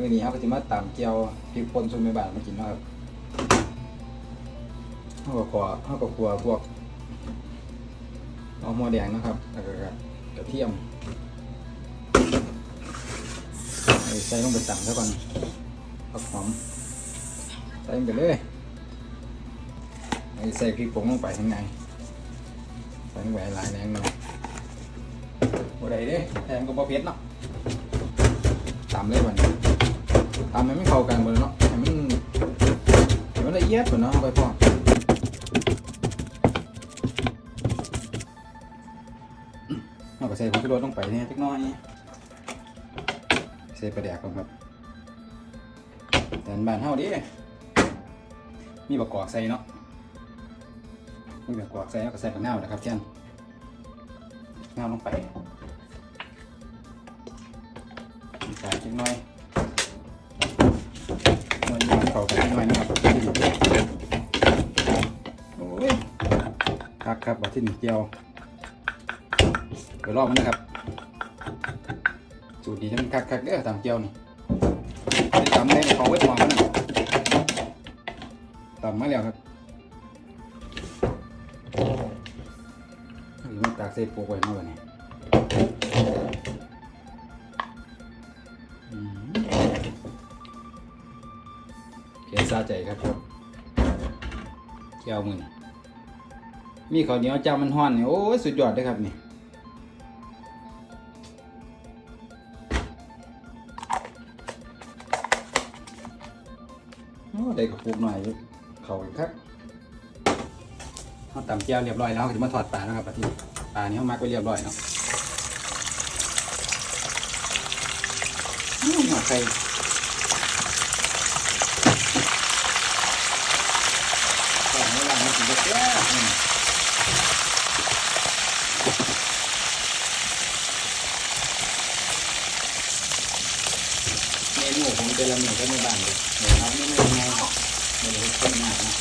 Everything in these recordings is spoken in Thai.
มื่อนี้เขาก็จะมาตามเกียวพริกป่นซุปในบ้านมากินนาะครับเขาก็ขอเขาก็ครัวพวกเอาหม้อแดงนะครับแล้วก็กระเทียมใส่ลงไปตำซะก่อนผักหอมใส่ลงไปเลยใส่พริกผงลงไปข้างในใส่ลงไปหลายแรงหน่อยบ่ได้เด้แทนก็บ่เผ็ดเนาะตำเลยวันนี้ ตำให้มันเข้ากันหมดเลยเนาะให้มันให้มันละเอียดหมดเนาะไปพ่อเอาก็ใส่ผงชูรสลงไปเนี่ยเล็กน้อยใส่ปลาแดกก่อนครับแต่บ้านเฮาดิมีบักกอกใส่เนาะมีบักกอกใส่แล้วก็ใส่ผักเน่านะครับเช่นเน่าลงไปใส่ชิ้นน้อย เข้ากันหนน้อยนะครับโอ้ยครับครับบัดที่นึ่เจียวเดี๋ยวรอบมันนะครับสูตรดีทั้งคักคักเด้อตามเจียวนี่ได้ตำได้ของไว้ทองมันนะตำมาแล้วครับมันตากใส่ปูไว้มาวันนี้าใจครับครับเกียวมือนี่มีข้าวเหนียวจ้ามันห้อนนี่โอ้ยสุดยอดเลยครับนี่โอ้ได้กระปุกหน่อยเขาอีกครับเขาตำเจียวเรียบร้อยแล้วก็จะมาถอดปลาแล้วครับปลาที่ปลานี้เขามักไว้เรียบร้อยเนาะหอดไข่ก่อนเวลามากินกาแฟอืม เมนูของแต่ละเมนูก็ไม่บานเลยเดี๋ยวครับไม่ไม่ไม่ไม่ได้คนงานนะ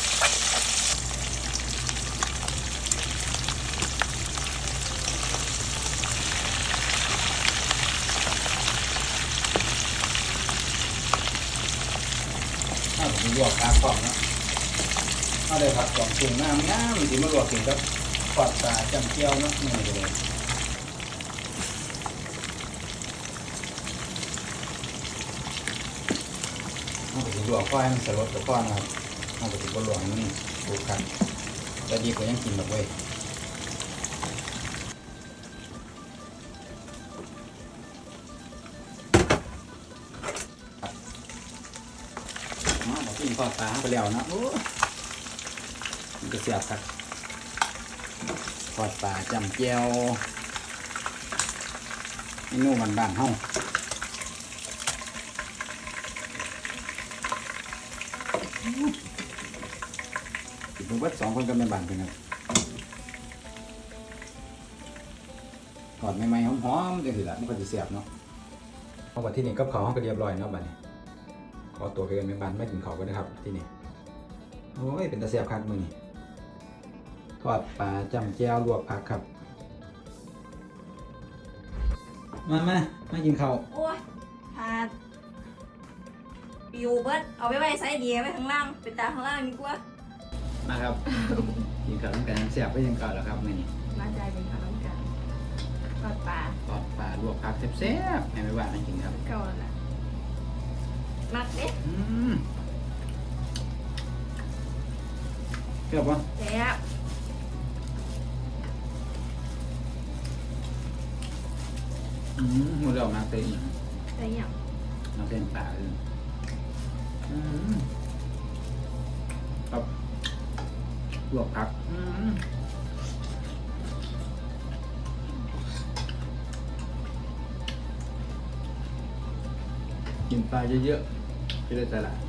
ถ้าผมลวกปลาก่อนนะถ้าได้ผักก่อนปรุงน้ำน้ำที่มาลวกกินกับปอดปลาจำเจียวนาะนี่เลย เอาไปถึงหลวงพ่อให้มันสลดกับพ่อนะครับเอาไปถึงบนหลวงให้มันดูกันแต่ดีกว่ายังกินแบบเว้ยอ๋อบอกกินทอดปลาไปแล้วนะโอ้มันก็เสียบครับทอดปลาจำเจียวเมนูมันบ้านๆเฮา อีกผมว่าสองคนก็ไม่บานกันครับถอดใหม่ๆหอมๆจังสิละมันก็จะเสียบเนาะพอวันที่นี่กับเขาวเขาก็เรียบร้อยเนาะบัดนี้ขอตัวไปกันไม่บานไม่ถึงเขาก็นะครับที่นี่โอ้ยเป็นตาเสียบคักมือนี่ทอดปลาจำแก้วลวกผักครับ มามามากินข้าวโอ้ยพา ปิวเบิดเอาไปไว้ไซส์เดียไว้ข้างล่างเป็นตาข้างล่างดีกว่ามาครับกินข้าวต้องการเสียบไปยังข้าวแล้วครับมือนี่มาใจเป็นข้าวต้มกันทอดปลาทอดปลาลวกผักแซ่บๆให้ไม่บานให้กินครับก่อนละมักเด็ดอืมเกือบวะแซ่บอืมหมดแล้วมาเต็มแต่อย่างมาเต็มปากเลยอืม ครับลวกผักอืมกินปลาเยอะๆจะได้ตลาด